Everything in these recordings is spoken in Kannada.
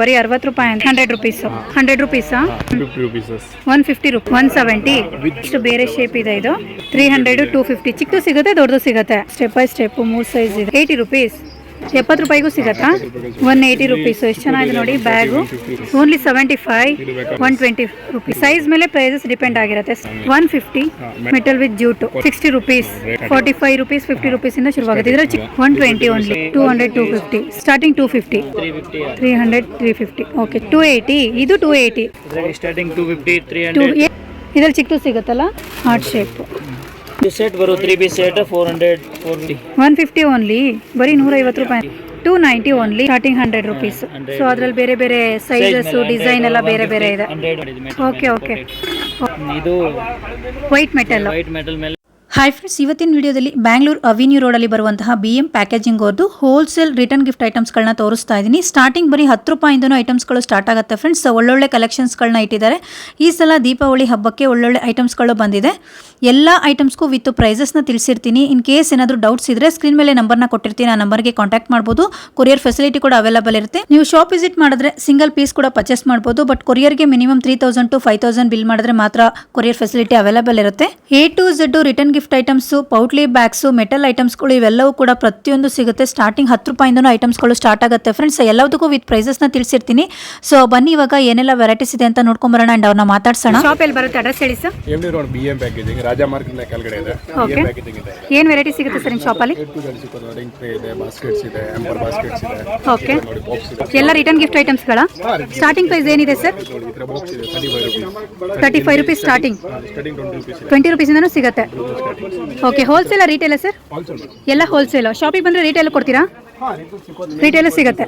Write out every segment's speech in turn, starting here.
ಬರೀ ಅರವತ್ತು ರೂಪಾಯಿ ಅಂತ. Hundred rupees hundred rupees fifty one fifty rupees one seventy ಇಷ್ಟು ಬೇರೆ ಶೇಪ್ ಇದೆ ಇದು. ತ್ರೀ ಹಂಡ್ರೆಡ್ ಟೂ ಫಿಫ್ಟಿ ಚಿಕ್ಕದು ಸಿಗುತ್ತೆ ದೊಡ್ಡದು ಸಿಗುತ್ತೆ. ಸ್ಟೆಪ್ ಬೈ ಸ್ಟೆಪ್ ಮೂರ್ ಸೈಜ್ ಇದೆ. ಏಯ್ಟಿ ರುಪೀಸ್ ಎಪ್ಪತ್ತು ರೂಪಾಯಿಗೂ ಸಿಗತ್ತಾ? ಒನ್ ಏಯ್ಟಿ ರುಪೀಸು ಎಷ್ಟು ಚೆನ್ನಾಗಿದೆ ನೋಡಿ bag. Only seventy five one twenty rupees size ಮೇಲೆ ಪ್ರೈಸಸ್ ಡಿಪೆಂಡ್ ಆಗಿರುತ್ತೆ. One fifty metal with jute sixty rupees forty five rupees fifty rupees ಇಂದ ಶುರುವಾಗುತ್ತೆ. ಇದರ one twenty only two hundred two fifty starting two fifty three hundred three fifty okay two eighty ಇದು ಟೂ ಏಯ್ಟಿ ಇದರಲ್ಲಿ starting two fifty three hundred ಇದ್ರಲ್ಲಿ ಚಿಕ್ಕದು ಸಿಗುತ್ತಲ್ಲ? ಹಾರ್ಟ್ ಶೇಪ್ ಸೆಟ್ ಬರೋ three piece set four hundred four fifty one fifty only ಬರೀ ನೂರೈವತ್ತು ರೂಪಾಯಿ. Two ninety only starting hundred rupees so ಅದ್ರಲ್ಲಿ ಬೇರೆ ಬೇರೆ ಸೈಜಸ್ ಡಿಸೈನ್ ಎಲ್ಲ ಬೇರೆ ಬೇರೆ ಇದೆ. ಓಕೆ ಓಕೆ ಇದು ವೈಟ್ ಮೆಟಲ್ ವೈಟ್ ಮೆಟಲ್ ಮೇಲೆ ಹಾಯ್ ಫ್ರೆಂಡ್ಸ್ ಇವತ್ತಿನ ವಿಡಿಯೋದಲ್ಲಿ ಬ್ಯಾಂಗ್ಳೂರ್ ಅವಿನ್ಯೂ ರೋಡಲ್ಲಿ ಬರುವಂತಹ ಬಿ ಎಂ ಪ್ಯಾಕೇಜಿಂಗ್ ಅವ್ರದ್ದು ಹೋಲ್ಸೇಲ್ ರಿಟರ್ನ್ ಗಿಫ್ಟ್ ಐಟಮ್ಸ್ಗಳನ್ನ ತೋರಿಸ್ತಾ ಇದ್ದೀನಿ ಸ್ಟಾರ್ಟಿಂಗ್ ಬರೀ ಹತ್ತು ರೂಪಾಯಿಂದನೂ ಐಟಮ್ಸ್ಗಳು ಸ್ಟಾರ್ಟ್ ಆಗುತ್ತೆ ಫ್ರೆಂಡ್ಸ್ ಒಳ್ಳೊಳ್ಳೆ ಕಲೆಕ್ಷನ್ಸ್ಗಳನ್ನ ಇಟ್ಟಿದ್ದಾರೆ. ಈ ಸಲ ದೀಪಾವಳಿ ಹಬ್ಬಕ್ಕೆ ಒಳ್ಳೊಳ್ಳೆ ಐಟಮ್ಸ್ಗಳು ಬಂದಿದೆ. ಎಲ್ಲ ಐಟಮ್ಸ್ಗೂ ವಿತ್ ಪ್ರೈಸಸ್ನ ತಿಳಿಸಿರ್ತೀನಿ. ಇನ್ ಕೇಸ್ ಏನಾದರೂ ಡೌಟ್ಸ್ ಇದ್ದರೆ ಸ್ಕ್ರೀನ್ ಮೇಲೆ ನಂಬರ್ನ ಕೊಟ್ಟಿರ್ತೀನಿ. ಆ ನಂಬರ್ಗೆ ಕಾಂಟ್ಯಾಕ್ಟ್ ಮಾಡ್ಬೋದು. ಕೊರಿಯರ್ ಫೆಸಿಲಿಟಿ ಕೂಡ ಅವೈಲೇಬಲ್ ಇರುತ್ತೆ. ನೀವು ಶಾಪ್ ವಿಸಿಟ್ ಮಾಡಿದ್ರೆ ಸಿಂಗಲ್ ಪೀಸ್ ಕೂಡ ಪರ್ಚೇಸ್ ಮಾಡ್ಬೋದು. But ಕೊರಿಯರ್ಗೆ minimum three thousand to five thousand bill ಮಾಡಿದ್ರೆ ಮಾತ್ರ ಕೊರಿಯರ್ ಫೆಸಿಲಿಟಿ ಅವೈಲೇಬಲ್ ಇರುತ್ತೆ. A to Z return items ಪೌಟ್ಲಿ bags metal ಐಟಮ್ಸ್ಗಳು ಇವೆಲ್ಲವೂ ಕೂಡ ಪ್ರತಿಯೊಂದು ಸಿಗುತ್ತೆ. ಸ್ಟಾರ್ಟಿಂಗ್ ಹತ್ತು ರೂಪಾಯಿಂದನೂ ಐಟಮ್ಸ್ಗಳು ಸ್ಟಾರ್ಟ್ ಆಗುತ್ತೆ. ಫ್ರೆಂಡ್ಸ್ ಎಲ್ಲದಕ್ಕೂ ವಿತ್ ಪ್ರೈಸಸ್ನ ತಿಳಿಸಿರ್ತೀನಿ. ಸೊ ಬನ್ನಿ ಇವಾಗ ಏನೆಲ್ಲ ವೆರೈಟೀಸ್ ಇದೆ ಅಂತ ನೋಡ್ಕೊಂಬರೋಣ ಅಂಡ್ ಅವ್ರನ್ನ ಮಾತಾಡ್ಸೋಣ. ಶಾಪ್ ಎಲ್ಲಿ ಬರುತ್ತೆ ಅಡ್ರೆಸ್ ಹೇಳಿ sir M road B M packaging Raja market ಕೆಳಗಡೆ ಇದೆ. ಓಕೆ ಏನು ವೆರೈಟಿ ಸಿಗುತ್ತೆ ಸರ್ ನಿಮ್ಮ ಶಾಪಲ್ಲಿ ಇದೆ ಬಾಸ್ಕೆಟ್ಸ್ ಇದೆ ಆಂಪರ್ ಬಾಸ್ಕೆಟ್ಸ್ ಇದೆ. ಓಕೆ ಎಲ್ಲ ರಿಟರ್ನ್ ಗಿಫ್ಟ್ ಐಟಮ್ಸ್ಗಳ ಸ್ಟಾರ್ಟಿಂಗ್ ಪ್ರೈಸ್ ಏನಿದೆ sir thirty five rupees starting twenty ರುಪೀಸಿಂದನೂ ಸಿಗುತ್ತೆ. ಓಕೆ ಹೋಲ್ಸೇಲ ರೀಟೇಲ ಸರ್ ಎಲ್ಲ ಹೋಲ್ಸೇಲ್ ಶಾಪಿಗೆ ಬಂದರೆ ರೀಟೇಲ್ ಕೊಡ್ತೀರಾ? ರೀಟೇಲ್ ಸಿಗುತ್ತೆ.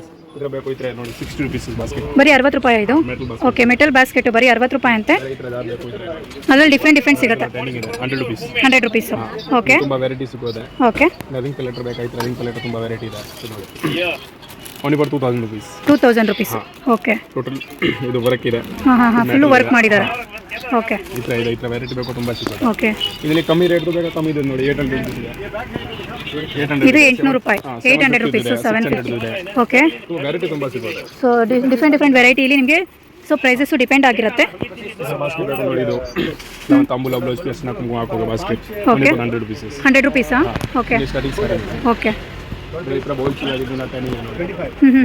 ಬಾಸ್ಕೆಟ್ ಬರೀ ಅರವತ್ತು ರೂಪಾಯಿ ಇದು? ಬಾಸ್ಕೆಟ್ ಓಕೆ ಮೆಟಲ್ ಬ್ಯಾಸ್ಕೆಟ್ ಬರೀ ಅರವತ್ತು ರೂಪಾಯಿ ಅಂತೆ. ಅದ್ರಲ್ಲಿ ಡಿಫ್ರೆಂಟ್ ಡಿಫ್ರೆಂಟ್ ಸಿಗುತ್ತೆ. ಹಂಡ್ರೆಡ್ ರುಪೀಸ್ ಓಕೆ ತುಂಬ variety ಸಿಗೋದೆ. Okay only for two thousand rupees two thousand rupees okay total ಇದು ವರ್ಕ್ ಇದೆ. ಹಾಂ ಹಾಂ ಹಾಂ. ಫುಲ್ಲು ವರ್ಕ್ ಮಾಡಿದ್ದಾರೆ. ಓಕೆ ಈ ಥರ ಇದೆ ಈ ಥರ ವೆರೈಟಿ ಬೇಕು ತುಂಬ ಸಿಗುತ್ತೆ ಓಕೆ ಇದರಲ್ಲಿ ಕಮ್ಮಿ ರೇಟ್ ಬೇಕಾ ಕಮ್ಮಿ ಇದೆ ನೋಡಿ ಏಟ್ ಹಂಡ್ರೆಡ್ ಇದೆ. ಏಟ್ ಹಂಡ್ರೆಡ್ ಇದು ಎಂಟುನೂರು ರೂಪಾಯಿ. Eight hundred rupees seven fifty okay variety ತುಂಬ ಸೋ ಸೊ ಡಿಫ್ರೆಂಟ್ ಡಿಫ್ರೆಂಟ್ ಇಲ್ಲಿ ನಿಮಗೆ ಸೊ ಪ್ರೈಸಸ್ಸು ಡಿಪೆಂಡ್ ಆಗಿರುತ್ತೆ. ಓಕೆ ತಾಂಬೂಲ blouse piece basket. Hundred rupees hundred ರುಪೀಸಾ okay okay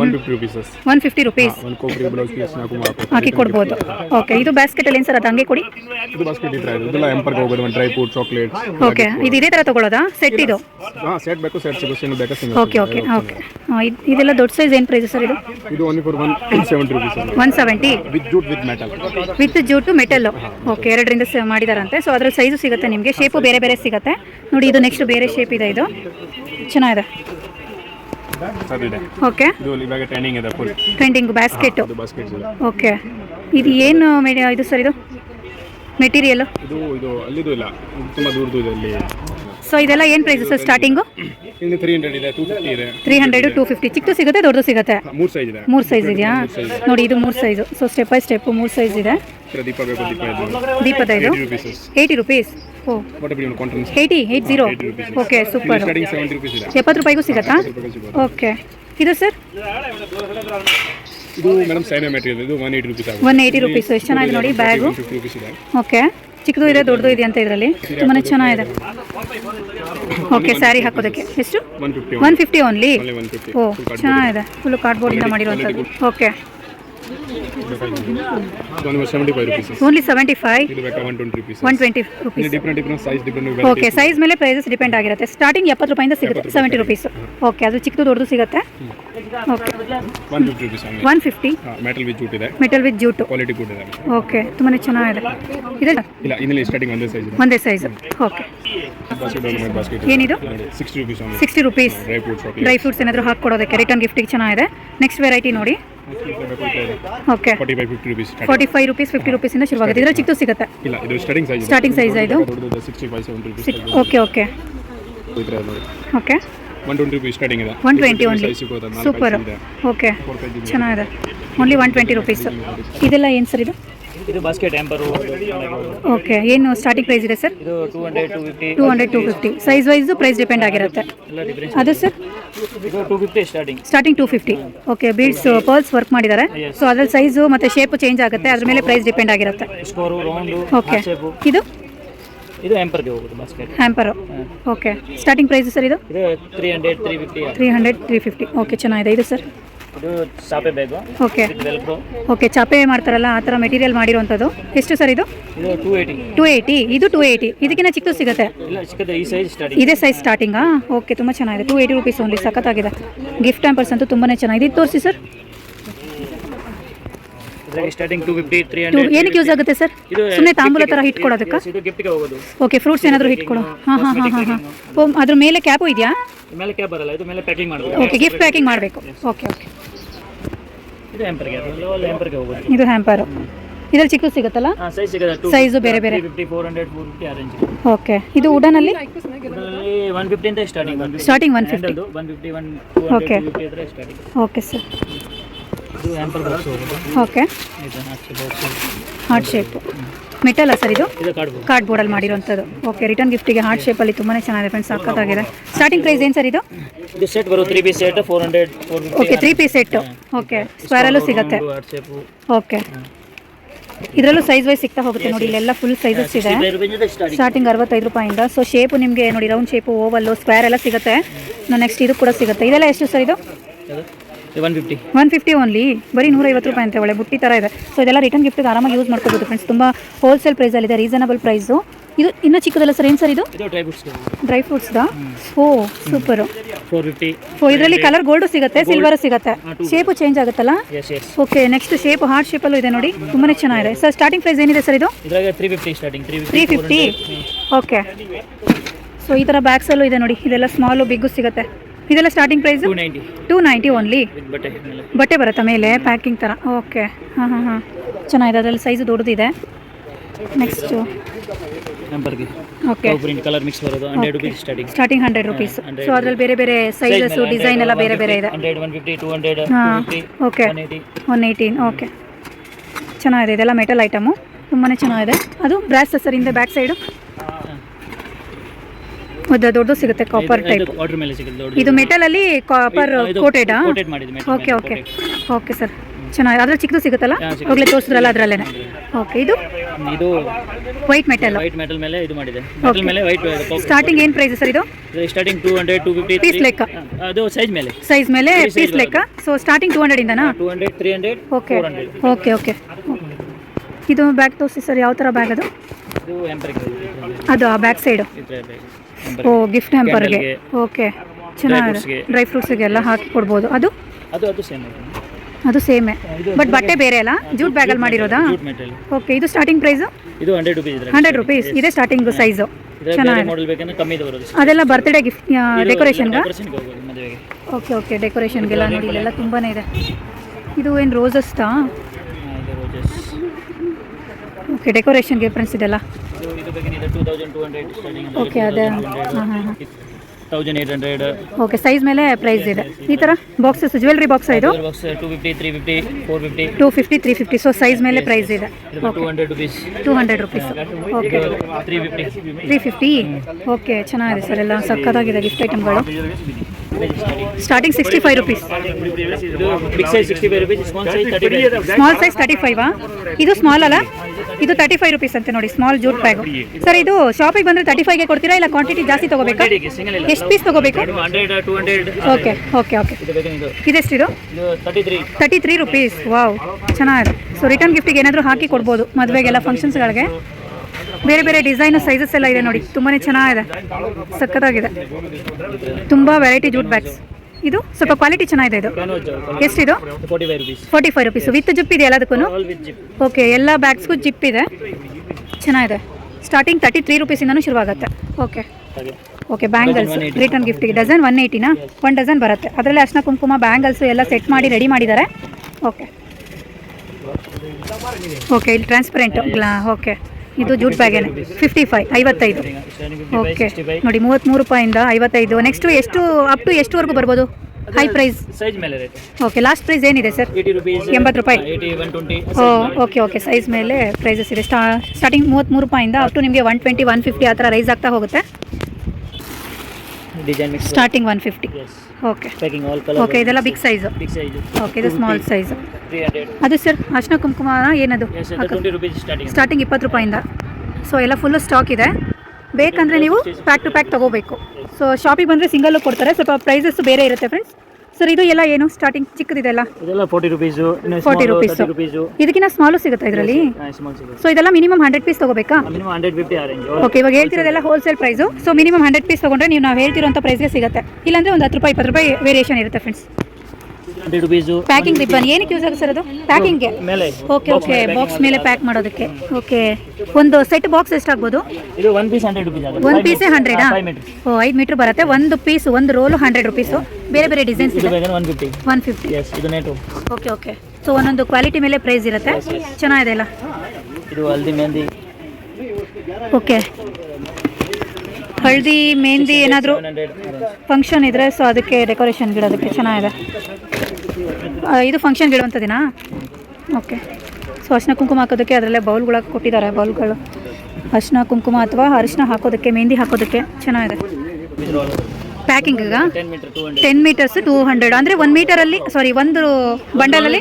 one fifty rupees one fifty rupees ಒಂದು ಕೊಬ್ಬರಿ ಬ್ಲೌಸ್ ಪೀಸ್ ಕುಂಕುಮ ಹಾಕುವ ಹಾಕಿ ಕೊಡ್ಬೋದು ಓಕೆ ಇದು ಬ್ಯಾಸ್ಕೆಟಲ್ಲಿ ಏನು ಸರ್ ಅದು ಹಂಗೆ ಕೊಡಿ ಇದು ಬಾಸ್ಕೆಟ್ ಈ ಥರ ಇದೆ ಇದೆಲ್ಲ ಎಂಪರ್ಗೆ ಹೋಗೋದು ಒಂದು ಡ್ರೈ ಫ್ರೂಟ್ ಚಾಕ್ಲೇಟ್ ಓಕೆ ಇದು ಇದೇ ಥರ ತಗೊಳ್ಳೋದಾ ಸೆಟ್ ಇದು ಹಾಂ ಸೆಟ್ ಬೇಕು ಸೆಟ್ ಸಿಗೋ ಸಿಂಗಲ್ ಬೇಕಾ ಸಿಂಗಲ್ ಓಕೆ ಓಕೆ ಓಕೆ ಇದೆಲ್ಲ ದೊಡ್ಡ ಸೈಜ್ ಏನು ಪ್ರೈಸ್ ಸರ್ ಇದು ಇದು only for one seventy rupees one seventy with jute with metal with jute metal okay ಎರಡರಿಂದ ಮಾಡಿದಾರಂತೆ. ಸೊ ಅದರ ಸೈಜು ಸಿಗುತ್ತೆ ನಿಮಗೆ. ಶೇಪು ಬೇರೆ ಬೇರೆ ಸಿಗುತ್ತೆ. ನೋಡಿ ಇದು ನೆಕ್ಸ್ಟ್ ಬೇರೆ ಶೇಪ್ ಇದೆ ಇದು. ಚೆನ್ನಾಗಿದೆ. ಸರ್ ಇದೆ ಓಕೆ ಇದು ಇವಾಗ ಟ್ರೈನಿಂಗ್ ಇದೆ ಫುಲ್ ಟ್ರೆಂಡಿಂಗ್ ಬ್ಯಾಸ್ಕೆಟ್ ಇದೆ ಓಕೆ ಇದು. ಏನು ಮೇಡಿ ಇದು ಸರ್ ಇದು? ಮೆಟೀರಿಯಲ್ ಇದು ಇದು ಅಲ್ಲಿದು ಇಲ್ಲ. ಇದು ತುಂಬ ದೂರದ್ದು ಇದೆ ಅಲ್ಲಿ. ಸೊ ಇದೆಲ್ಲ ಏನು ಪ್ರೈಸ್ ಸರ್ ಸ್ಟಾರ್ಟಿಂಗು ಇಲ್ಲಿ ತ್ರೀ ಹಂಡ್ರೆಡ್ ಇದೆ ಟೂ ಫಿಫ್ಟಿ ಇದೆ. ತ್ರೀ ಹಂಡ್ರೆಡ್ ಟು ಫಿಫ್ಟಿ ಚಿಕ್ಕದು ಸಿಗುತ್ತೆ ದೊಡ್ಡದು ಸಿಗುತ್ತೆ? ಮೂರು ಸೈಜ್ ಇದೆ. ಮೂರು ಸೈಜ್ ಇದೆಯಾ? ನೋಡಿ ಇದು ಮೂರು size so step by step ಮೂರು ಸೈಜ್ ಇದೆ. ದೀಪ ಬೇಕು ದೀಪ ಇದು ಏಯ್ಟಿ ರುಪೀಸ್ ಓ. Eighty eight zero okay super ಎಪ್ಪತ್ತು ರೂಪಾಯಿಗೂ ಸಿಗುತ್ತಾ? ಓಕೆ ಇದು ಸರ್? ಇದು ಮೇಡಮ್ ಸೈನಾ ಮೆಟೀರಿಯಲ್ ಇದು ಒನ್ ಏಯ್ಟಿ ರುಪೀಸ್ ಆಗುತ್ತೆ. ಒನ್ ಏಯ್ಟಿ ರುಪೀಸ್ ಎಷ್ಟು ಚೆನ್ನಾಗಿದೆ ನೋಡಿ ಬ್ಯಾಗು ಓಕೆ ಚಿಕ್ಕದು ಇದೆ ದೊಡ್ಡದು ಇದೆ ಅಂತ ಇದರಲ್ಲಿ? ತುಂಬಾ ಚೆನ್ನಾಗಿದೆ. ಓಕೆ ಸ್ಯಾರಿ ಹಾಕೋದಕ್ಕೆ. ಎಷ್ಟು? ಒನ್ ಫಿಫ್ಟಿ ಓನ್ಲಿ ಓ ಚೆನ್ನಾಗಿದೆ. ಫುಲ್ ಕಾರ್ಡ್ಬೋರ್ಡಿಂದ ಮಾಡಿರುವಂಥದ್ದು. ಓಕೆ ಒಂದು seventy five rupees only seventy five one twenty rupees okay size ಮೇಲೆ ಪ್ರೈಸಸ್ ಡಿಪೆಂಡ್ ಆಗಿರುತ್ತೆ. ಸ್ಟಾರ್ಟಿಂಗ್ ಎಪ್ಪತ್ತು ರೂಪಾಯಿಂದ ಸಿಗುತ್ತೆ ಸೆವೆಂಟಿ ರುಪೀಸ್ ಓಕೆ ಅದು ಚಿಕ್ಕದು ದೊಡ್ಡದು ಸಿಗುತ್ತೆ. Okay one fifty metal with jute ಇದೆ. Metal with jute quality good ಇದೆ ಓಕೆ ತುಂಬಾ ಚೆನ್ನಾಗಿದೆ. ಇದೆ? ಇಲ್ಲ ಇನ್ನಲ್ಲಿ ಸ್ಟಾರ್ಟಿಂಗ್ ಒಂದೇ ಸೈಜ್ ಇದೆ. ಒಂದೇ ಸೈಜ್ ಓಕೆ ಏನಿದು? Sixty rupees sixty rupees dry fruits ಏನಾದರೂ ಹಾಕ್ಕೊಡೋದಕ್ಕೆ. ರಿಟರ್ನ್ ಗಿಫ್ಟಿಗೆ ಚೆನ್ನಾಗಿದೆ. ನೆಕ್ಸ್ಟ್ ವೆರೈಟಿ ನೋಡಿ. Okay forty five fifty rupees forty five rupees fifty ರುಪೀಸಿಂದ ಶುರುವಾಗುತ್ತೆ. ಇದರ ಚಿಕ್ಕದು ಸಿಗುತ್ತೆ. ಇಲ್ಲ ಇದು ಸ್ಟಾರ್ಟಿಂಗ್ ಸೈಜ್ ಸ್ಟಾರ್ಟಿಂಗ್ size ಇದು? ದೊಡ್ಡದು ಸಿಕ್ಸ್ಟಿ ಫೈವ್ ಸೆವೆಂಟಿ ರುಪೀಸ್ ಸಿಕ್ okay okay okay one twenty rupees starting ಇದೆ. ಒನ್ ಟ್ವೆಂಟಿ ನಾಲ್ಕು ಸೂಪರ್ ಓಕೆ ಚೆನ್ನಾಗಿದೆ. ಓನ್ಲಿ ಒನ್ ಟ್ವೆಂಟಿ ರುಪೀಸ್ ಇದೆಲ್ಲ ಏನು ಸರ್ ಇದು? ಇದು ಬಾಸ್ಕೆಟ್ ಓಕೆ ಏನು ಸ್ಟಾರ್ಟಿಂಗ್ ಪ್ರೈಸ್ ಇದೆ ಸರ್ ಇದು two hundred two fifty two hundred two fifty size wise price depend ಆಗಿರುತ್ತೆ ಅದು sir two fifty starting starting two fifty okay beads pearls work ಮಾಡಿದ್ದಾರೆ. ಸೊ ಅದ್ರಲ್ಲಿ ಸೈಜು ಮತ್ತು ಶೇಪ್ ಚೇಂಜ್ ಆಗುತ್ತೆ. ಅದ್ರ ಮೇಲೆ ಪ್ರೈಸ್ ಡಿಪೆಂಡ್ ಆಗಿರುತ್ತೆ. ಓಕೆ ಇದು? ಇದು ಹೋಗೋದು basket hamper okay starting price sir ಇದು? ಇದು three hundred three fifty three hundred three fifty okay ಚೆನ್ನಾಗಿದೆ. ಇದು ಸರ್? ಇದು ಚಾಪೆ ಬ್ಯಾಗು ಓಕೆ ವೆಲ್ಕ್ರೋ ಓಕೆ ಚಾಪೆ ಮಾಡ್ತಾರಲ್ಲ ಆ ಥರ ಮೆಟೀರಿಯಲ್ ಮಾಡಿರುವಂಥದ್ದು. ಎಷ್ಟು ಸರ್ ಇದು? ಇದು ಟೂ ಏಯ್ಟಿ ಟು ಏಯ್ಟಿ ಇದು ಟು ಏಯ್ಟಿ ಇದಕ್ಕಿಂತ ಚಿಕ್ಕದು ಸಿಗುತ್ತೆ? ಇಲ್ಲ ಚಿಕ್ಕದ ಈ ಸೈಜ್ ಸ್ಟಾರ್ಟಿಂಗ್ ಇದೇ ಸೈಜ್ ಸ್ಟಾರ್ಟಿಂಗಾ ಓಕೆ ತುಂಬ ಚೆನ್ನಾಗಿದೆ. ಟು ಏಯ್ಟಿ ರುಪೀಸ್ ಓನ್ಲಿ ಸಖತ್ತಾಗಿದೆ. ಗಿಫ್ಟ್ ಟ್ಯಾಂಪರ್ಸ್ ಅಂತೂ ತುಂಬಾ ಚೆನ್ನಾಗಿದೆ. ಇದು ತೋರಿಸಿ sir. Starting two fifty three hundred ಏನಕ್ಕೆ ಯೂಸ್ ಆಗುತ್ತೆ ಸರ್? ಸುಮ್ಮನೆ ತಾಂಬೂಲ ಥರ ಇಟ್ಕೊಡೋದಕ್ಕೆ ಇದು ಗಿಫ್ಟ್ಗೆ ಹೋಗೋದು. ಓಕೆ ಫ್ರೂಟ್ಸ್ ಏನಾದರೂ ಇಟ್ಕೊಡೋ ಹಾಂ ಹಾಂ ಹಾಂ ಹಾಂ ಹಾಂ. ಅದ್ರ ಮೇಲೆ ಕ್ಯಾಪು ಇದೆಯಾ? ಮೇಲೆ ಕ್ಯಾಬ್ ಬರಲ್ಲ ಇದು ಮೇಲೆ ಪ್ಯಾಕಿಂಗ್ ಮಾಡಬೇಕು ಓಕೆ ಗಿಫ್ಟ್ ಪ್ಯಾಕಿಂಗ್ ಮಾಡಬೇಕು. ಓಕೆ ಓಕೆ ಇದು ಹ್ಯಾಂಪರ್ ಅದು ಎಂಪರ್ಗೆ ಹೋಗೋದು ಇದು ಹ್ಯಾಂಪರು ಇದ್ರಲ್ಲಿ ಚಿಕ್ಕ ಸಿಗುತ್ತಲ್ಲ? ಹಾಂ ಸೈಜ್ ಸಿಗೋದು ಟೂ ಸೈಜು ಬೇರೆ ಬೇರೆ. Fifty four hundred four fifty arrange okay ಇದು ಉಡನ್ ಇದರಲ್ಲಿ ಒನ್ ಫಿಫ್ಟಿಯಿಂದ starting starting one fifty ಹ್ಯಾಂಡಲ್ದು one fifty one two Okay. Hundred fifty ಹತ್ರ ಸ್ಟಾರ್ಟಿಂಗ್ ಓಕೆ ಸರ್ ಇದು ಹ್ಯಾಂಪರ್ ಬಾಕ್ಸ್ ಹೋಗೋದು ಓಕೆ. ಹಾರ್ಟ್ ಶೇಪು ಮೆಟಲ್ಲ ಸರ್ ಇದು? ಕಾರ್ಡ್ ಬೋರ್ಡಲ್ಲಿ ಮಾಡಿರೋಂಥದ್ದು ಓಕೆ ರಿಟರ್ನ್ ಗಿಫ್ಟಿಗೆ ಹಾರ್ಟ್ ಶೇಪಲ್ಲಿ ತುಂಬಾ ಚೆನ್ನಾಗಿದೆ ಫ್ರೆಂಡ್ಸ್ ಸಾಕತ್ತಾಗಿದೆ ಸ್ಟಾರ್ಟಿಂಗ್ ಪ್ರೈಸ್ ಏನು ಸರ್ ಇದು? ಸೆಟ್ ಬರೋ three piece set four hundred okay three piece set okay ಸ್ಕ್ವೇರಲ್ಲೂ ಸಿಗುತ್ತೆ. ಓಕೆ ಇದರಲ್ಲೂ ಸೈಜ್ ವೈಸ್ ಸಿಗ್ತಾ ಹೋಗುತ್ತೆ ನೋಡಿ ಇಲ್ಲೆಲ್ಲ ಫುಲ್ ಸೈಜಸ್ ಇದೆ. ಸ್ಟಾರ್ಟಿಂಗ್ ಸ್ಟಾರ್ಟಿಂಗ್ ಅರವತ್ತೈದು ರೂಪಾಯಿಂದ. ಸೊ ಶೇಪು ನಿಮಗೆ ನೋಡಿ ರೌಂಡ್ ಶೇಪು ಓವಲ್ಲು ಸ್ಕ್ವೇರ್ ಎಲ್ಲ ಸಿಗುತ್ತೆ. ನೆಕ್ಸ್ಟ್ ಇದು ಕೂಡ ಸಿಗುತ್ತೆ. ಇದೆಲ್ಲ ಎಷ್ಟು ಸರ್ ಇದು? One fifty one fifty only ಬರೀ ನೂರೈವತ್ತು ರೂಪಾಯಿ ಅಂತೆ ಒಳ್ಳೆ ಬುಟ್ಟಿ ಥರ ಇದೆ. ಸೊ ಇದೆಲ್ಲ ರಿಟರ್ನ್ ಗಿಫ್ಟ್ ಆರಾಮಾಗಿ ಯೂಸ್ ಮಾಡ್ಕೋಬೋದು ಫ್ರೆಂಡ್ಸ್ ತುಂಬ ಹೋಲ್ಸೇಲ್ ಪ್ರೈಸಲ್ಲಿದೆ ರೀಸನಬಲ್ ಪ್ರೈಸು ಇದು ಇನ್ನೂ ಚಿಕ್ಕದಲ್ಲ ಸರ್ ಏನು ಸರ್ ಇದು? ಡ್ರೈ ಫ್ರೂಟ್ಸ್ ಡ್ರೈ ಫ್ರೂಟ್ಸ್ದಾ ಓ ಸೂಪರು ಫೋರ್ ಫಿಫ್ಟಿ ಸೊ ಇದರಲ್ಲಿ ಕಲರ್ ಗೋಲ್ಡು ಸಿಗುತ್ತೆ ಸಿಲ್ವರ್ ಸಿಗುತ್ತೆ. ಶೇಪು ಚೇಂಜ್ ಆಗುತ್ತಲ್ಲ? ಓಕೆ ನೆಕ್ಸ್ಟ್ ಶೇಪ್ ಹಾರ್ಟ್ ಶೇಪಲ್ಲೂ ಇದೆ ನೋಡಿ. ತುಂಬಾ ಚೆನ್ನಾಗಿದೆ. ಸರ್ ಸ್ಟಾರ್ಟಿಂಗ್ ಪ್ರೈಸ್ ಏನಿದೆ ಸರ್ ಇದು? Three fifty starting three fifty okay so ಈ ಥರ ಬ್ಯಾಗ್ಸಲ್ಲೂ ಇದೆ ನೋಡಿ. ಇದೆಲ್ಲ ಸ್ಮಾಲು ಬಿಗ್ಗು ಸಿಗುತ್ತೆ. ಇದೆಲ್ಲ starting price two ninety only ಬಟ್ಟೆ ಬಟ್ಟೆ ಬರುತ್ತಾ ಮೇಲೆ? ಪ್ಯಾಕಿಂಗ್ ಥರ ಓಕೆ ಹಾಂ ಹಾಂ ಹಾಂ. ಚೆನ್ನಾಗಿದೆ. ಅದರಲ್ಲಿ ಸೈಜು ದೊಡ್ಡದಿದೆ. ನೆಕ್ಸ್ಟು ನಂಬರ್ಗೆ ಓಕೆ ಕಲರ್ ಮಿಕ್ಸ್ ಬರೋದು. Hundred rupees starting starting hundred rupees so ಅದ್ರಲ್ಲಿ ಬೇರೆ ಬೇರೆ ಸೈಜಸ್ಸು ಡಿಸೈನ್ ಎಲ್ಲ ಬೇರೆ ಬೇರೆ ಇದೆ. Hundred one fifty two hundred okay one eighty one eighteen okay ಚೆನ್ನಾಗಿದೆ. ಇದೆಲ್ಲ ಮೆಟಲ್ ಐಟಮು ತುಂಬಾ ಚೆನ್ನಾಗಿದೆ. ಅದು ಬ್ರಾಸ್ ಸರಿಂದ ಬ್ಯಾಕ್ ಸೈಡು ದೊಡ್ಡದು ಸಿಗುತ್ತೆ ಕಾಪರ್ ಟೈಪ್ ಆರ್ಡರ್ ಮೇಲೆ ಸಿಗುತ್ತೆ ಇದು ಮೆಟಲಲ್ಲಿ copper coated okay okay. Okay sir ಚೆನ್ನಾಗಿ ಅದ್ರಲ್ಲಿ ಚಿಕ್ಕದು ಸಿಗುತ್ತಲ್ಲ? ಹೋಗ್ಲೇ ತೋರಿಸಿದ್ರಲ್ಲ ಅದರಲ್ಲೇ ಓಕೆ ಇದು? ಇದು ವೈಟ್ ಮೆಟಲ್ ವೈಟ್ ಮೆಟಲ್ ಮೇಲೆ ಇದು ಮಾಡಿದೆ. ಮೆಟಲ್ ಮೇಲೆ ವೈಟ್ ಸ್ಟಾರ್ಟಿಂಗ್ ಏನು ಪ್ರೈಸ್ ಸರ್ ಇದು? ಸ್ಟಾರ್ಟಿಂಗ್ 200 250 ಪೀಸ್ ಲೆಕ್ಕ. ಅದು ಸೈಜ್ ಮೇಲೆ. ಸೈಜ್ ಮೇಲೆ ಪೀಸ್ ಲೆಕ್ಕ. So starting two ಹಂಡ್ರೆಡಿಂದನಾ two hundred three hundred okay four okay okay ಇದು ಬ್ಯಾಗ್ ತೋರಿಸಿ ಸರ್ ಯಾವ ಥರ ಬ್ಯಾಗ್ ಅದು ಅದು ಆ ಬ್ಯಾಕ್ ಸೈಡು ಓ ಗಿಫ್ಟ್ ಹ್ಯಾಂಪರ್ಗೆ ಓಕೆ ಚೆನ್ನಾಗಿದೆ. ಡ್ರೈ ಡ್ರೈ ಫ್ರೂಟ್ಸಿಗೆಲ್ಲ ಹಾಕಿ ಕೊಡ್ಬೋದು ಅದು? ಅದು ಅದು ಸೇಮ್ ಅದು. ಸೇಮೇ ಬಟ್ ಬಟ್ಟೆ ಬೇರೆ ಅಲ್ಲ? ಜೂಟ್ ಬ್ಯಾಗಲ್ಲಿ ಮಾಡಿರೋದಾ? ಜೂಟ್ ಮೆಟಲ್ ಓಕೆ ಇದು ಸ್ಟಾರ್ಟಿಂಗ್ ಪ್ರೈಸು ಇದು ಹಂಡ್ರೆಡ್ ರುಪೀಸ್ ಹಂಡ್ರೆಡ್ ರುಪೀಸ್ ಇದೆ ಸ್ಟಾರ್ಟಿಂಗ್ ಸೈಜು ಬರೋದು ಅದೆಲ್ಲ ಬರ್ತ್ಡೇ ಗಿಫ್ಟ್ ಡೆಕೋರೇಷನ್ಗೆ ಓಕೆ ಓಕೆ ಡೆಕೋರೇಷನ್ಗೆಲ್ಲ ನೋಡಿ ಇಲ್ಲೆಲ್ಲ ತುಂಬಾ ಇದೆ. ಇದು ಏನು ರೋಸಸ್ಟಾ. ಓಕೆ ಡೆಕೋರೇಷನ್ಗೆ ಫ್ರೆಂಡ್ಸ್ ಇದೆಲ್ಲ. ಓಕೆ ಅದೇ ಹಾಂ ಹಾಂ thousand eight hundred okay size ಮೇಲೆ ಪ್ರೈಸ್ ಇದೆ. ಈ ಥರ ಬಾಕ್ಸಸ್ ಜ್ಯುವೆಲ್ರಿ ಬಾಕ್ಸ್ ಇದು? Box two fifty three fifty four fifty two fifty three fifty so size ಮೇಲೆ ಪ್ರೈಸ್ ಇದೆ. Two hundred rupees two hundred rupees okay three fifty three fifty okay ಚೆನ್ನಾಗಿದೆ ಸರ್ ಎಲ್ಲ ಸಕ್ಕತ್ತಾಗಿದೆ ಗಿಫ್ಟ್ ಐಟಮ್ಗಳು starting sixty five rupees big size sixty five rupees small size thirty five small size thirty ಫೈವಾ ಇದು ಸ್ಮಾಲ್ ಅಲ್ಲ? ಇದು ತರ್ಟಿ ಫೈವ್ ರುಪೀಸ್ ಅಂತೆ ನೋಡಿ ಸ್ಮಾಲ್ ಜೂಟ್ ಬ್ಯಾಗ್ ಸರ್ ಇದು ಶಾಪಿಗೆ ಬಂದರೆ ತರ್ಟಿ ಫೈವ್ಗೆ ಕೊಡ್ತೀರಾ ಇಲ್ಲ ಕ್ವಾಂಟಿಟಿ ಜಾಸ್ತಿ ತಗೋಬೇಕಾ? ಎಷ್ಟು ಪೀಸ್ ತಗೋಬೇಕು? ಓಕೆ ಓಕೆ ಓಕೆ ಇದೆಷ್ಟಿದು ಇದು thirty three thirty three rupees wow ಚೆನ್ನಾಗಿದೆ. ಸೊ ರಿಟರ್ನ್ ಗಿಫ್ಟಿಗೆ ಏನಾದರೂ ಹಾಕಿ ಕೊಡ್ಬೋದು ಮದುವೆಗೆಲ್ಲ ಫಂಕ್ಷನ್ಸ್ಗಳಿಗೆ ಬೇರೆ ಬೇರೆ ಡಿಸೈನು ಸೈಜಸ್ ಎಲ್ಲ ಇದೆ ನೋಡಿ. ತುಂಬಾ ಚೆನ್ನಾಗಿದೆ. ಸಖತ್ತಾಗಿದೆ. ತುಂಬ ವೆರೈಟಿ ಜೂಟ್ ಬ್ಯಾಗ್ಸ್ ಇದು ಸ್ವಲ್ಪ ಕ್ವಾಲಿಟಿ ಚೆನ್ನಾಗಿದೆ ಇದು. ಎಷ್ಟಿದು? Forty five rupees with zip ಇದೆ ಎಲ್ಲದಕ್ಕೂ ಓಕೆ ಎಲ್ಲ ಬ್ಯಾಗ್ಸ್ಗೂ ಜಿಪ್ ಇದೆ. ಚೆನ್ನಾಗಿದೆ. ಸ್ಟಾರ್ಟಿಂಗ್ ತರ್ಟಿ ತ್ರೀ ರುಪೀಸಿಂದನೂ ಶುರುವಾಗುತ್ತೆ. Okay okay bangles 180. ರಿಟರ್ನ್ ಗಿಫ್ಟಿಗೆ ಡಜನ್ ಒನ್ ಏಯ್ಟಿನ ಒನ್ ಡಜನ್ ಬರುತ್ತೆ. ಅದರಲ್ಲಿ ಅಷ್ಟ ಕುಂಕುಮ ಬ್ಯಾಂಗಲ್ಸು ಎಲ್ಲ ಸೆಟ್ ಮಾಡಿ ರೆಡಿ ಮಾಡಿದ್ದಾರೆ. ಓಕೆ ಓಕೆ ಇಲ್ಲಿ ಟ್ರಾನ್ಸ್ಪರೆಂಟ್ ಗ್ಲಾ ಓಕೆ ಇದು ಜೂಟ್ ಬ್ಯಾಗೇನೆ ಫಿಫ್ಟಿ ಫೈವ್ ಐವತ್ತೈದು. ಓಕೆ ನೋಡಿ ಮೂವತ್ತ್ಮೂರು ರೂಪಾಯಿಂದ ಐವತ್ತೈದು. ನೆಕ್ಸ್ಟ್ ಎಷ್ಟು ಅಪ್ ಟು ಎಷ್ಟುವರೆಗೂ ಬರ್ಬೋದು? ಹೈ ಪ್ರೈಸ್ ಸೈಜ್ ಮೇಲೆ ಓಕೆ ಲಾಸ್ಟ್ ಪ್ರೈಸ್ ಏನಿದೆ ಸರ್ ಎಂಬತ್ತು ರೂಪಾಯಿ. ಓ ಓಕೆ ಓಕೆ ಸೈಜ್ ಮೇಲೆ. ಪ್ರೈಸಸ್ ಇದೆ. ಸ್ಟಾರ್ಟಿಂಗ್ ಸ್ಟಾರ್ಟಿಂಗ್ ಮೂವತ್ತ್ಮೂರು ರೂಪಾಯಿಂದ ಅಪ್ ಟು ನಿಮಗೆ ಒನ್ ಟ್ವೆಂಟಿ ಒನ್ ಫಿಫ್ಟಿ ಆ ಥರ ರೈಸ್ ಆಗ್ತಾ ಹೋಗುತ್ತೆ. Design mix starting one fifty yes okay packing all colour okay ಇದೆಲ್ಲ big size big size okay ಇದು ಸ್ಮಾಲ್ ಸೈಜ್ ಅದು ಸರ್ ಅಶ್ನ ಕುಂಕುಮ ಏನದು? ಸ್ಟಾರ್ಟಿಂಗ್ ಸ್ಟಾರ್ಟಿಂಗ್ ಸ್ಟಾರ್ಟಿಂಗ್ ಇಪ್ಪತ್ತು ರೂಪಾಯಿಂದ. ಸೊ ಎಲ್ಲ ಫುಲ್ಲು ಸ್ಟಾಕ್ ಇದೆ. ಬೇಕಂದ್ರೆ ನೀವು ಪ್ಯಾಕ್ ಟು ಪ್ಯಾಕ್ ತಗೋಬೇಕು. ಸೊ ಶಾಪಿಗೆ ಬಂದರೆ ಸಿಂಗಲ್ಲು ಕೊಡ್ತಾರೆ. ಸ್ವಲ್ಪ ಪ್ರೈಸಸ್ ಬೇರೆ ಇರುತ್ತೆ ಫ್ರೆಂಡ್ಸ್ ಸರ್ ಇದು ಎಲ್ಲ ಏನು ಸ್ಟಾರ್ಟಿಂಗ್ ಚಿಕ್ಕದಿದೆಲ್ಲ ಇದೆಲ್ಲ forty rupees forty rupees rupees ಇದಕ್ಕಿಂತ ಸ್ಮಾಲು ಸಿಗುತ್ತಾ ಇದರಲ್ಲಿ? ಸೊ ಇದೆಲ್ಲ ಮಿನಿಮಮ್ ಹಂಡ್ರೆಡ್ ಪೀಸ್ ತಗೋಬೇಕಾ? Minimum hundred fifty orange okay ಇವಾಗ ಹೇಳ್ತಿರೋದೆಲ್ಲ wholesale price so minimum hundred piece ತಗೊಂಡ್ರೆ ನೀವು ನಾವು ಹೇಳ್ತಿರೋಂಥ ಪ್ರೈಸ್ಗೆ ಸಿಗುತ್ತೆ. ಇಲ್ಲಾಂದರೆ ಒಂದು ಹತ್ತು ರೂಪಾಯಿ ಇಪ್ಪತ್ತು ರೂಪಾಯಿ ವೇರಿಯೇಷನ್ ಇರುತ್ತೆ friends hundred rupees packing ribbon ಏನಕ್ಕೆ ಯೂಸ್ ಆಗುತ್ತೆ ಸರ್ ಅದು? ಪ್ಯಾಕಿಂಗ್ಗೆ ಮೇಲೆ. ಓಕೆ ಓಕೆ ಬಾಕ್ಸ್ ಮೇಲೆ ಪ್ಯಾಕ್ ಮಾಡೋದಕ್ಕೆ. ಓಕೆ ಒಂದು ಸೆಟ್ ಬಾಕ್ಸ್ ಎಷ್ಟಾಗ್ಬೋದು? ಇದು ಒನ್ ಪೀಸ್ ಹಂಡ್ರೆಡ್ ರುಪೀಸ್ ಆಗುತ್ತೆ. ಒಂದು ಪೀಸೇ ಹಂಡ್ರೆಡಾ ಫೈವ್ ಮೀಟರ್ ಓ ಐದು ಮೀಟ್ರ್ ಬರುತ್ತೆ. ಒಂದು ಪೀಸ್ ಒಂದು ರೋಲು ಹಂಡ್ರೆಡ್ ರುಪೀಸು ಬೇರೆ ಬೇರೆ ಡಿಸೈನ್ಸ್ ಇದು ಇದೆ? ಬೇಕಾದ್ರೆ one fifty one fifty yes ಇದು ನೆಟು ಓಕೆ ಓಕೆ ಸೊ ಒಂದೊಂದು ಕ್ವಾಲಿಟಿ ಮೇಲೆ ಪ್ರೈಸ್ ಇರುತ್ತೆ. ಚೆನ್ನಾಗಿದೆ ಅಲ್ಲ? ಇದು ಹಲ್ದಿ ಮೆಹಂದಿ. ಓಕೆ ಹಳದಿ ಮೆಹಂದಿ ಏನಾದರೂ ಫಂಕ್ಷನ್ ಇದ್ರೆ ಸೊ ಅದಕ್ಕೆ ಡೆಕೋರೇಷನ್ ಗಿಡೋದಕ್ಕೆ ಚೆನ್ನಾಗಿದೆ. ಇದು ಫಂಕ್ಷನ್ ದಿನ ಓಕೆ ಸೊ ಅರ್ಶಿನ ಕುಂಕುಮ ಹಾಕೋದಕ್ಕೆ ಅದರಲ್ಲೇ ಬೌಲ್ಗಳು ಕೊಟ್ಟಿದ್ದಾರೆ ಬೌಲ್ಗಳು. ಅರ್ಶಿನ ಕುಂಕುಮ ಅಥವಾ ಅರಿಶಿನ ಹಾಕೋದಕ್ಕೆ ಮೆಹಂದಿ ಹಾಕೋದಕ್ಕೆ ಚೆನ್ನಾಗಿದೆ. Packing hundred ten meters two hundred ಅಂದರೆ ಒನ್ ಮೀಟರಲ್ಲಿ ಸಾರಿ ಒಂದು ಬಂಡಲಲ್ಲಿ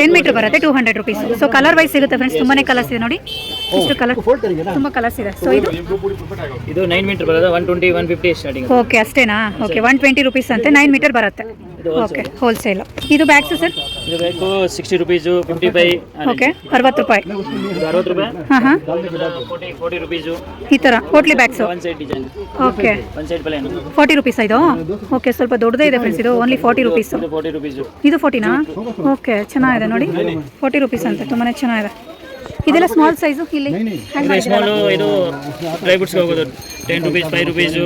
ಟೆನ್ ಮೀಟರ್ ಬರುತ್ತೆ two hundred rupees so colour wise ಸಿಗುತ್ತೆ ಫ್ರೆಂಡ್ಸ್ ತುಂಬಾನೇ ಕಲರ್ಸ್ ಇದೆ ನೋಡಿ. ಇಷ್ಟು ಕಲರ್ ತುಂಬ ಕಲರ್ಸ್ ಇದೆ. ಸೊ ಇದು? ಇದು ನೈನ್ ಮೀಟರ್ ಬರುತ್ತೆ one twenty one fifty starting okay ಅಷ್ಟೇನಾ? ಓಕೆ ಒನ್ ಟ್ವೆಂಟಿ ರುಪೀಸ್ ಅಂತೆ ನೈನ್ ಮೀಟರ್ ಬರುತ್ತೆ. ಓಕೆ ಹೋಲ್ಸೇಲ್ ಇದು ಬ್ಯಾಗ್ಸ್ ಸರ್? ಇದು ಬೇಕು sixty rupees fifty five okay ಅರವತ್ತು ರೂಪಾಯಿ. ಇದು ಅರವತ್ತು ರೂಪಾಯಿ? ಹಾಂ ಹಾಂ. ಫೋರ್ಟಿ ಫೋರ್ಟಿ ರುಪೀಸು ಈ ಥರ ಹೋಟ್ಲಿ bags one side design okay one side plain forty rupees ಇದು? ಓಕೆ ಸ್ವಲ್ಪ ದೊಡ್ಡದೇ ಇದೆ ಫ್ರೆಂಡ್ಸ್ ಇದು only forty rupees forty rupees ಇದು ಫೋರ್ಟಿನಾ ಓಕೆ ಚೆನ್ನಾಗಿದೆ ನೋಡಿ. ಫೋರ್ಟಿ ರುಪೀಸ್ ಅಂತ ತುಂಬಾ ಚೆನ್ನಾಗಿದೆ. ಇದೆಲ್ಲ ಸ್ಮಾಲ್ ಸೈಜು ಇಲ್ಲಿ? ಹ್ಯಾಂಗ್ ಇದು ಇದು ಡ್ರೈ ಫ್ರೂಟ್ಸ್ಗೆ ಹೋಗೋದು. Ten rupees five rupees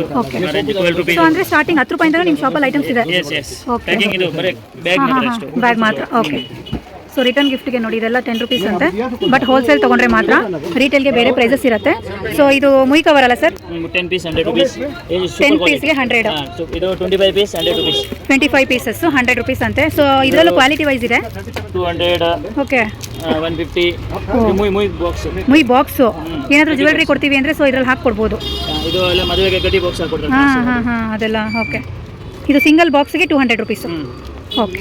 twelve rupees so ಅಂದರೆ ಸ್ಟಾರ್ಟಿಂಗ್ ಹತ್ತು ರೂಪಾಯಿಂದ ನಿಮ್ಮ ಶಾಪಲ್ಲಿ ಐಟಮ್ಸ್ ಇದೆ? S S Okay. ಪ್ಯಾಕಿಂಗ್ ಇದು ಬರೀ ಬ್ಯಾಗ್ ಮಾತ್ರ ಹಾಂ ಅಷ್ಟು. ಬ್ಯಾಗ್ ಮಾತ್ರ. ಓಕೆ ಸೊ ರಿಟರ್ನ್ ಗಿಫ್ಟ್ಗೆ ನೋಡಿ ಇದೆಲ್ಲ ಟೆನ್ ರುಪೀಸ್ ಅಂತೆ. ಬಟ್ ಹೋಲ್ಸೇಲ್ ತೊಗೊಂಡ್ರೆ ಮಾತ್ರ. ರಿಟೇಲ್ಗೆ ಬೇರೆ ಪ್ರೈಸಸ್ ಇರುತ್ತೆ. ಸೊ ಇದು ಮುಯ್ ಕವರ್ ಅಲ್ಲ sir ten piece hundred rupees ten ಪೀಸ್ಗೆ hundred ಇದು twenty five piece hundred rupees twenty five pieces hundred rupees ಅಂತೆ. ಸೊ ಇದರಲ್ಲೂ ಕ್ವಾಲಿಟಿ ವೈಸ್ ಇದೆ? Two hundred okay one fifty box ಮುಯ್ box ಏನಾದರೂ ಜ್ಯುವೆಲ್ರಿ ಕೊಡ್ತೀವಿ ಅಂದರೆ ಸೊ ಇದ್ರಲ್ಲಿ ಇದು ಎಲ್ಲ ಮದುವೆಗೆ ಗಡ್ಡಿ ಬಾಕ್ಸ್ ಹಾಕೊಡ್ತಾರೆ ಹಾಂ ಹಾಂ ಹಾಂ ಅದೆಲ್ಲ ಓಕೆ ಇದು ಸಿಂಗಲ್ ಬಾಕ್ಸ್ಗೆ ಟೂ ಹಂಡ್ರೆಡ್ ರುಪೀಸು ಓಕೆ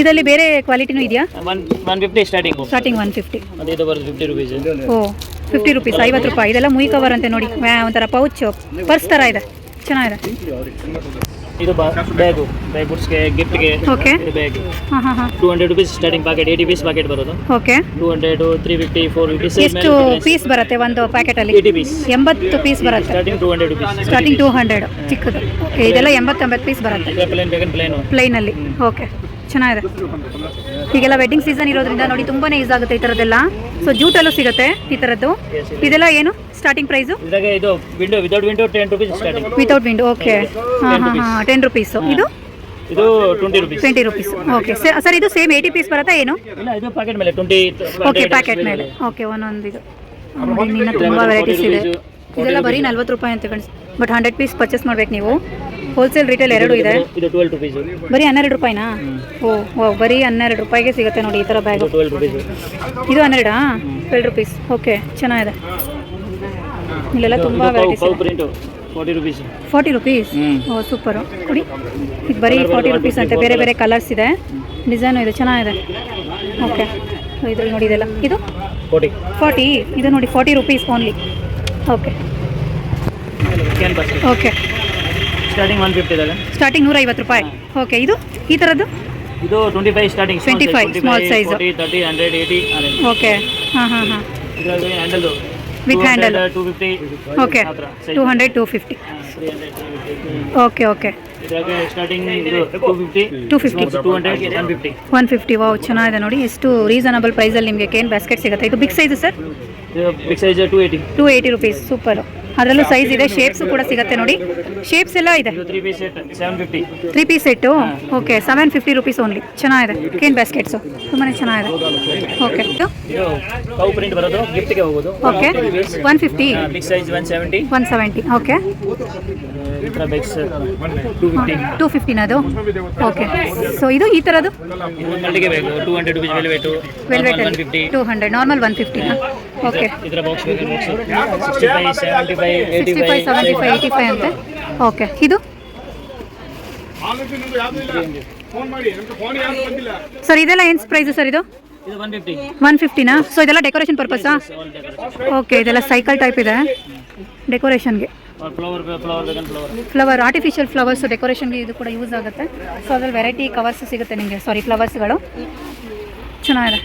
ಇದರಲ್ಲಿ ಬೇರೆ ಕ್ವಾಲಿಟಿನೂ ಇದೆಯಾ? One one fifty starting starting one fifty ಮತ್ತು ಇದು ಬರೋದು fifty rupees oh fifty rupees ಐವತ್ತು ರೂಪಾಯಿ. ಇದೆಲ್ಲ ಮುಯ್ ಕವರ್ ಅಂತೆ ನೋಡಿ. ಒಂಥರ ಪೌಚ್ ಪರ್ಸ್ ಥರ ಇದೆ. ಚೆನ್ನಾಗಿದೆ. ಇದು ಬ್ಯಾಗು ಬ್ಯಾಗ್ ಫ್ರೂಟ್ಸ್ಗೆ ಗಿಫ್ಟ್ಗೆ ಓಕೆ ಇದು ಬ್ಯಾಗ್ ಹಾಂ ಹಾಂ ಹಾಂ. Two hundred rupees starting packet eighty piece packet ಬರೋದು. Okay two hundred three fifty four fifty ಎಷ್ಟು ಪೀಸ್ ಬರುತ್ತೆ ಒಂದು ಪ್ಯಾಕೆಟಲ್ಲಿ ಏಯ್ಟಿ ಪೀಸ್ ಎಂಬತ್ತು ಪೀಸ್ ಬರುತ್ತೆ. Starting two hundred rupees starting two hundred ಚಿಕ್ಕದು. ಓಕೆ ಇದೆಲ್ಲ ಎಂಬತ್ತೊಂಬತ್ತು ಪೀಸ್ ಬರುತ್ತೆ. ಪ್ಲೇನ್ ಬೇಕನ್ ಪ್ಲೇನು ಪ್ಲೈನಲ್ಲಿ ಓಕೆ ಚೆನ್ನಾಗಿದೆ. ಈಗೆಲ್ಲ ವೆಡ್ಡಿಂಗ್ ಸೀಸನ್ ಇರೋದ್ರಿಂದ ನೋಡಿ ತುಂಬಾನೇ ಯೂಸ್ ಆಗುತ್ತೆ ಈ ಥರದ್ದೆಲ್ಲ ಸೊ ಜೂಟಲ್ಲೂ ಸಿಗುತ್ತೆ ಈ ಥರದ್ದು ಇದೆಲ್ಲ ಏನು? Starting price without window okay ಹಾಂ ಹಾಂ ಹಾಂ ಟೆನ್ ರುಪೀಸು ಇದು? ಇದು twenty rupees twenty rupees okay sir ಇದು ಸೇಮ್ ಏಯ್ಟಿ ಪೀಸ್ ಬರುತ್ತಾ ಏನು? ಇದು ಪ್ಯಾಕೆಟ್ ಮೇಲೆ ಟ್ವೆಂಟಿ ಓಕೆ ಪ್ಯಾಕೆಟ್ ಮೇಲೆ. ಓಕೆ ಒಂದೊಂದು ಇದು. ತುಂಬ ವೆರೈಟೀಸ್ ಇದೆ. ಇದೆಲ್ಲ ಬರೀ ನಲ್ವತ್ತು ರೂಪಾಯಿ ಅಂತ ಕಣಿಸ್ ಬಟ್ ಹಂಡ್ರೆಡ್ ಪೀಸ್ ಪರ್ಚೇಸ್ ಮಾಡ್ಬೇಕು ನೀವು. ಹೋಲ್ಸೇಲ್ ರಿಟೇಲ್ ಎರಡು ಇದೆ? ಇದು ಟ್ವೆಲ್ ರುಪೀಸ್ ಬರೀ ಹನ್ನೆರಡು ರೂಪಾಯಿನಾ? ಓ ಓ ಬರೀ ಹನ್ನೆರಡು ರೂಪಾಯಿಗೆ ಸಿಗುತ್ತೆ ನೋಡಿ ಈ ಥರ ಬ್ಯಾಗ್ ಇದು ಟ್ವೆಲ್ ರುಪೀಸ್ ಇದು ಹನ್ನೆರಡಾ? ಟ್ವೆಲ್ ರುಪೀಸ್ ಓಕೆ ಚೆನ್ನಾಗಿದೆ. ಇಲ್ಲೆಲ್ಲ ತುಂಬ varieties forty rupees forty rupees. Oh super ಕೊಡಿ. ಇದು ಬರೀ ಫಾರ್ಟಿ ರುಪೀಸ್ ಅಂತೆ. ಬೇರೆ ಬೇರೆ ಕಲರ್ಸ್ ಇದೆ. ಡಿಸೈನು ಇದೆ. ಚೆನ್ನಾಗಿದೆ. ಓಕೆ ಇದ್ರಲ್ಲಿ ನೋಡಿ ಇದೆಲ್ಲ. ಇದು? ಫೋರ್ಟಿ ಫಾರ್ಟಿ ಇದು ನೋಡಿ forty rupees only okay okay starting one fifty ಇದೆ ಸ್ಟಾರ್ಟಿಂಗ್ ನೂರ ಐವತ್ತು ರೂಪಾಯಿ. ಓಕೆ ಇದು? ಈ ಥರದ್ದು ಇದು twenty five starting 25, five small size thirty hundred eighty okay ಹಾಂ ಹಾಂ ಹಾಂ. ಇದರಲ್ಲಿ ಹ್ಯಾಂಡಲ್ದು with handle two fifty okay two hundred two fifty okay okay ಇದ್ರಾಗ ಸ್ಟಾರ್ಟಿಂಗ್ ಇದು two fifty 250. Two hundred one fifty wow ಚೆನ್ನಾಗಿದೆ ನೋಡಿ. ಎಷ್ಟು ರೀಸನಬಲ್ ಪ್ರೈಸಲ್ಲಿ ನಿಮಗೆ ಕೇನ್ ಬ್ಯಾಸ್ಕೆಟ್ ಸಿಗುತ್ತೆ. ಇದು big size sir? Big size two eighty two eighty rupees super ಅದರಲ್ಲೂ ಸೈಜ್ ಇದೆ. ಶೇಪ್ಸ್ ಕೂಡ ಸಿಗುತ್ತೆ ನೋಡಿ. ಶೇಪ್ಸ್ ಎಲ್ಲ ಇದೆ. Three piece set okay seven fifty rupees only ಚೆನ್ನಾಗಿದೆ. ಕೇನ್ ಬ್ಯಾಸ್ಕೆಟ್ಸು ತುಂಬಾ ಚೆನ್ನಾಗಿದೆ. Okay okay one fifty one seventy okay ಬೆಕ್ಸ್ two fifty two ಫಿಫ್ಟಿನ ಅದು? ಓಕೆ ಸೊ ಇದು ಈ ಥರದ್ದು ಇದು ಮಲ್ಲಿಗೆ ಬೇಕು two hundred rupees velvet velvet one fifty two hundred normal one ಫಿಫ್ಟಿನ okay ಇದರ ಬಾಕ್ಸ್ ಬೇಕು box sixty five seventy five eighty five seventy five eighty five ಅಂತೆ? ಓಕೆ ಇದು? ಸರ್ ಇದೆಲ್ಲ ಏನು ಪ್ರೈಸು ಸರ್ ಇದು? ಒನ್ ಫಿಫ್ಟಿನಾ ಸೊ ಇದೆಲ್ಲ ಡೆಕೋರೇಷನ್ ಪರ್ಪಸಾ ಓಕೆ ಇದೆಲ್ಲ ಸೈಕಲ್ ಟೈಪ್ ಇದೆ. ಡೆಕೋರೇಷನ್ಗೆ ಫ್ಲವರ್ ಆರ್ಟಿಫಿಷಿಯಲ್ ಫ್ಲವರ್ಸ್ ಡೆಕೋರೇಷನ್ಗೆ ಇದು ಕೂಡ ಯೂಸ್ ಆಗುತ್ತೆ. ಸೊ ಅದ್ರಲ್ಲಿ ವೆರೈಟಿ ಕವರ್ಸ್ ಸಿಗುತ್ತೆ ನಿಮಗೆ. ಸಾರಿ ಫ್ಲವರ್ಸ್ಗಳು ಚೆನ್ನಾಗಿದೆ.